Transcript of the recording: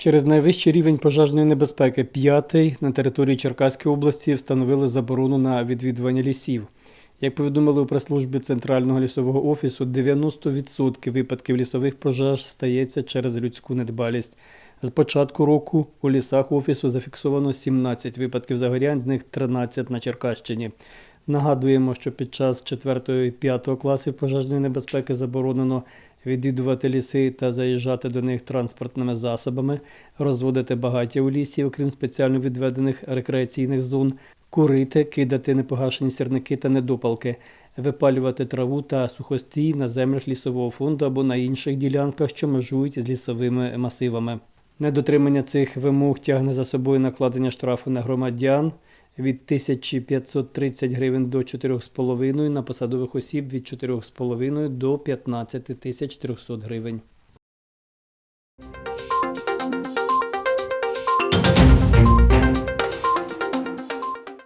Через найвищий рівень пожежної небезпеки, п'ятий на території Черкаської області встановили заборону на відвідування лісів. Як повідомили у прес-службі Центрального лісового офісу, 90% випадків лісових пожеж стається через людську недбалість. З початку року у лісах офісу зафіксовано 17 випадків загорянь, з них 13 на Черкащині. Нагадуємо, що під час 4 і 5 класів пожежної небезпеки заборонено відвідувати ліси та заїжджати до них транспортними засобами, розводити багаття у лісі, окрім спеціально відведених рекреаційних зон, курити, кидати непогашені сірники та недопалки, випалювати траву та сухостій на землях лісового фонду або на інших ділянках, що межують з лісовими масивами. Недотримання цих вимог тягне за собою накладення штрафу на громадян від 1530 гривень до 4,5 на посадових осіб від 4,5 до 15 300 гривень.